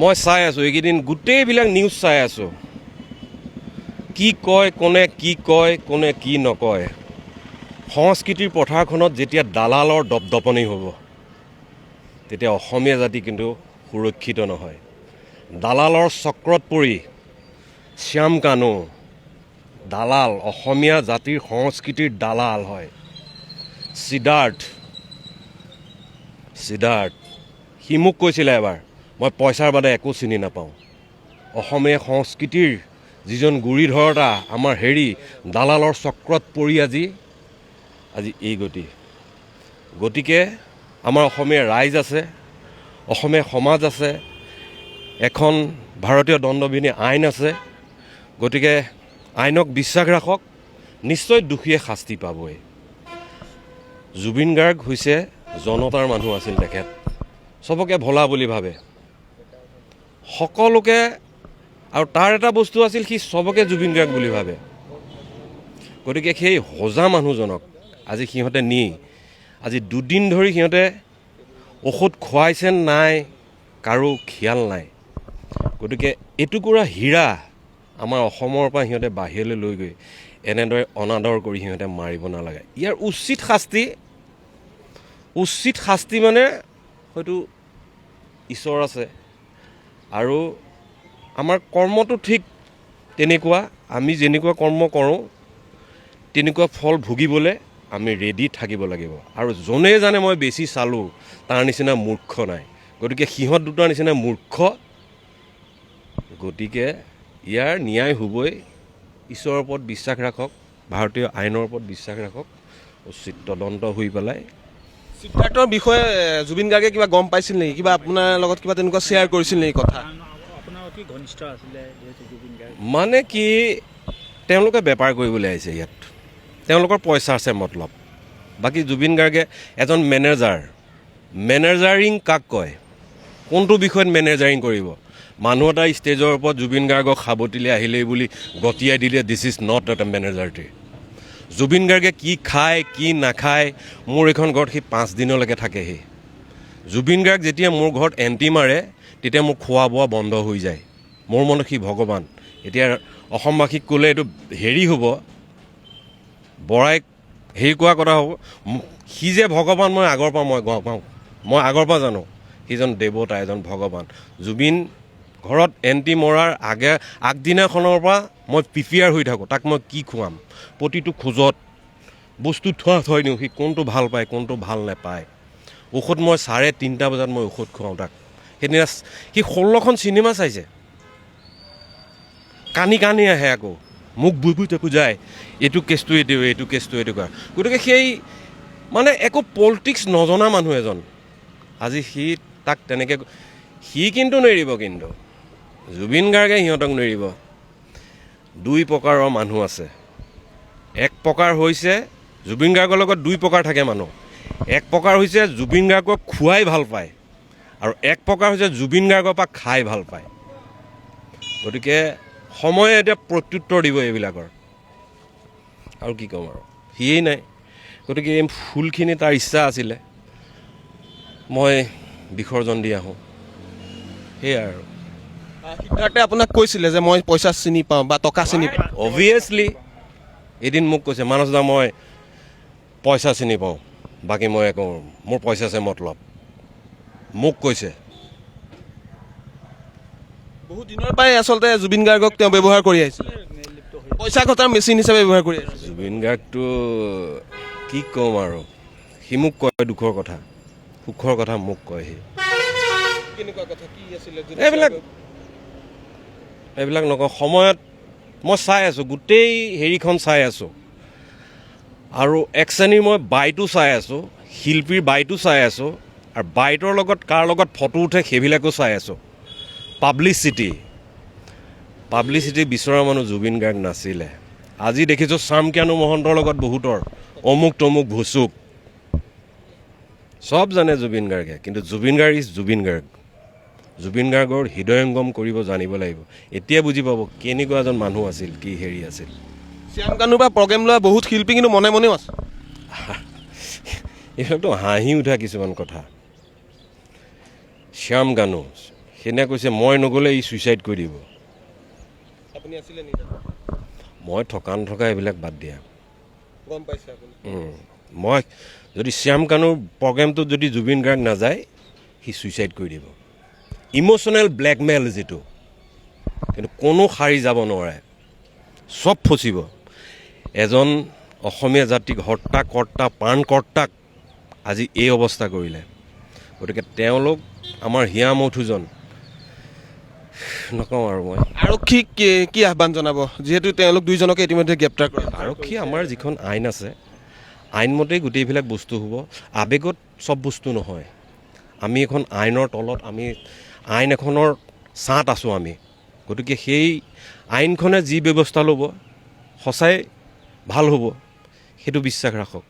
মই চাই আছোঁ, এইকেইদিন গোটেইবিলাক নিউজ চাই আছোঁ। কি কয়, কোনে কি কয়, কোনে কি নকয়। সংস্কৃতিৰ পথাৰখনত যেতিয়া দালালৰ দপদপনি হ'ব, তেতিয়া অসমীয়া জাতি কিন্তু সুৰক্ষিত নহয়। দালালৰ চক্ৰত পৰি শ্যাম কানু, দালাল, অসমীয়া জাতিৰ সংস্কৃতিৰ দালাল হয়। সিদ্ধাৰ্থ সিদ্ধাৰ্থ সি মোক কৈছিলে এবাৰ মই পইচাৰ বাদে একো চিনি নাপাওঁ। অসমীয়া সংস্কৃতিৰ যিজন গুৰিধৰতা আমাৰ হেৰি, দালালৰ চক্ৰত পৰি আজি আজি এই গতি। গতিকে আমাৰ অসমীয়া ৰাইজ আছে, অসমীয়া সমাজ আছে, এখন ভাৰতীয় দণ্ডবিধি আইন আছে। গতিকে আইনক বিশ্বাস ৰাখক, নিশ্চয় দোষীয়ে শাস্তি পাবই। জুবিন গাৰ্গ হৈছে জনতাৰ মানুহ আছিল তেখেত। চবকে ভলা বুলি ভাবে। সকলোকে আৰু তাৰ এটা বস্তু আছিল সি চবকে জুবিন গাৰ্গ বুলি ভাবে। গতিকে সেই সজা মানুহজনক আজি সিহঁতে নি। আজি দুদিন ধৰি সিহঁতে ঔষধ খুৱাইছে নাই, কাৰো খিয়াল নাই। গতিকে এটুকুৰা হীৰা আমাৰ অসমৰ পৰা সিহঁতে বাহিৰলৈ লৈ গৈ এনেদৰে অনাদৰ কৰি সিহঁতে মাৰিব নালাগে। ইয়াৰ উচিত শাস্তি উচিত শাস্তি মানে হয়তো ঈশ্বৰ আছে। আৰু আমাৰ কৰ্মটো ঠিক তেনেকুৱা আমি যেনেকুৱা কৰ্ম কৰোঁ তেনেকুৱা ফল ভুগিবলৈ আমি ৰেডি থাকিব লাগিব। আৰু যোনে জানে মই বেছি চালোঁ তাৰ নিচিনা মূৰ্খ নাই। গতিকে সিহঁত দুটাৰ নিচিনা মূৰ্খ গতিকে ইয়াৰ ন্যায় হ'বই। ঈশ্বৰৰ ওপৰত বিশ্বাস ৰাখক ভাৰতীয় আইনৰ ওপৰত বিশ্বাস ৰাখক উচিত তদন্ত হৈ পেলাই সিদ্ধাৰ্থৰ বিষয়ে জুবিন গাৰ্গে কিবা গম পাইছিল নেকি? কিবা আপোনাৰ লগত কিবা তেনেকুৱা শ্বেয়াৰ কৰিছিল নেকি কথা? মানে কি তেওঁলোকে বেপাৰ কৰিবলৈ আহিছে ইয়াত। তেওঁলোকৰ পইচা আছে মতলব। বাকী জুবিন গাৰ্গে এজন মেনেজাৰ। মেনেজাৰিং কাক কয়? কোনটো বিষয়ত মেনেজাৰিং কৰিব? মানুহ এটা ষ্টেজৰ ওপৰত জুবিন গাৰ্গক সাৱটিলে আহিলেই বুলি গতিয়াই দিলে দিছ ইজ নট এটা মেনেজাৰটি জুবিন গাৰ্গে কি খায় কি নাখায় মোৰ এইখন ঘৰত সি পাঁচ দিনলৈকে থাকেহি। জুবিন গাৰ্গ যেতিয়া মোৰ ঘৰত এণ্টি মাৰে তেতিয়া মোৰ খোৱা বোৱা বন্ধ হৈ যায়। মোৰ মনত সি ভগৱান। এতিয়া অসমবাসীক ক'লে এইটো হেৰি হ'ব বৰাই হেৰি কোৱা কথা হ'ব সি যে ভগৱান মই আগৰ পৰা মই গম পাওঁ। মই আগৰ পৰা জানো সিজন দেৱতা এজন ভগৱান। জুবিন ঘৰত এণ্টি মৰাৰ আগে আগদিনাখনৰ পৰা মই প্ৰিপেয়াৰ হৈ থাকোঁ। তাক মই কি খুৱাম? প্ৰতিটো খোজত বস্তু থোৱা থৈ দিওঁ সি কোনটো ভালো পায়, কোনটো ভালো নাপায়। ঔষধ মই চাৰে তিনিটা বজাত মই ঔষধ খুৱাওঁ তাক। সেইদিনা সি ষোল্লখন চিনেমা চাইছে। কানি কানি আহে আকৌ। মোক বুই বুই থাকোঁ, যায়, এইটো কেছটো এইটো এইটো কেছটো, এইটো কৰা। গতিকে সেই মানে একো পলিটিক্স নজনা মানুহ এজন। আজি সি তাক তেনেকৈ সি কিন্তু নেৰিব কিন্তু। জুবিন গাৰ্গে সিহঁতক নেৰিব। দুই প্ৰকাৰৰ মানুহ আছে। এক প্ৰকাৰ হৈছে জুবিন গাৰ্গৰ লগত দুই প্ৰকাৰ থাকে মানুহ। এক প্ৰকাৰ হৈছে জুবিন গাৰ্গক খুৱাই ভাল পায় আৰু এক প্ৰকাৰ হৈছে জুবিন গাৰ্গৰ পৰা খাই ভাল পায়। গতিকে সময়ে এতিয়া প্ৰত্যুত্তৰ দিব এইবিলাকৰ। আৰু কি ক'ম আৰু? সিয়েই নাই। গতিকে এই ফুলখিনি তাৰ ইচ্ছা আছিলে। মই বিসৰ্জন দি আহোঁ। সেয়াই আৰু। সিদ্ধাৰ্থে আপোনাক কৈছিলে যে মই পইচা চিনি পাওঁ বা টকা চিনি পাওঁ অভিয়াছলি এদিন মোক কৈছে মানস দা মই পইচা চিনি পাওঁ বাকী মই একো মোৰ পইচা আছে মতলব মোক কৈছে বহুত দিনৰ পৰাই আচলতে জুবিন গাৰ্গক তেওঁ ব্যৱহাৰ কৰি আহিছিলে পইচা ঘটাৰ মেচিন হিচাপে ব্যৱহাৰ কৰি আহিছিলে জুবিন গাৰ্গটো কি ক'ম আৰু সি মোক কয় দুখৰ কথা সুখৰ কথা মোক কয় সি কেনেকুৱা কথা কি আছিলে এইবিলাক এইবিলাক নকওঁ। সময়ত মই চাই আছোঁ, গোটেই হেৰিখন চাই আছোঁ। আৰু এক শ্ৰেণীৰ মই বাইটো চাই আছোঁ, শিল্পীৰ বাইটো চাই আছোঁ, আৰু বাইটৰ লগত কাৰ লগত ফটো উঠে সেইবিলাকো চাই আছোঁ। পাব্লিচিটি। পাব্লিচিটি বিচৰা মানুহ জুবিন গাৰ্গ নাছিলে। আজি দেখিছোঁ চামকিয়ানু মহন্তৰ লগত বহুতৰ অমুক তমুক ভুচুক চব জানে জুবিন গাৰ্গে, কিন্তু জুবিন গাৰ্গ ইজ জুবিন গাৰ্গ। জুবিন গাৰ্গৰ হৃদয়ংগম কৰিব জানিব লাগিব। এতিয়া বুজি পাব কেনেকুৱা এজন মানুহ আছিল কি হেৰি আছিল। শ্যাম কানুৰ পৰা প্ৰগ্ৰেম লোৱা বহুত শিল্পী কিন্তু মনে মনেও আছে। এইবিলাকতো হাঁহি উঠা কিছুমান কথা। শ্যাম গানু সেনে কৈছে মই নগ'লে ই ছুইচাইড কৰি দিব। আপুনি মই থকা নথকা এইবিলাক বাদ দিয়া। গম পাইছে আপুনি। মই যদি শ্যাম কানুৰ প্ৰগ্ৰেমটোত যদি জুবিন গাৰ্গ নাযায় সি ছুইচাইড কৰি দিব। ইম'চনেল ব্লেকমেইল যিটো কিন্তু কোনো সাৰি যাব নোৱাৰে। চব ফচিব। এজন অসমীয়া জাতিক হৰ্তা কৰ্তা প্ৰাণকৰ্তাক আজি এই অৱস্থা কৰিলে। গতিকে তেওঁলোক আমাৰ হিয়া মথুজন নকওঁ আৰু মই। আৰক্ষীক কি কি আহ্বান জনাব? যিহেতু তেওঁলোক দুইজনকে ইতিমধ্যে গ্ৰেপ্তাৰ কৰা আৰক্ষী আমাৰ যিখন আইন আছে আইনমতেই গোটেইবিলাক বস্তু হ'ব। আৱেগত চব বস্তু নহয়। আমি এখন আইনৰ তলত আমি আইন এখনৰ ছাঁত আছোঁ আমি। গতিকে সেই আইনখনে যি ব্যৱস্থা ল'ব সঁচাই ভাল হ'ব সেইটো বিশ্বাস ৰাখক।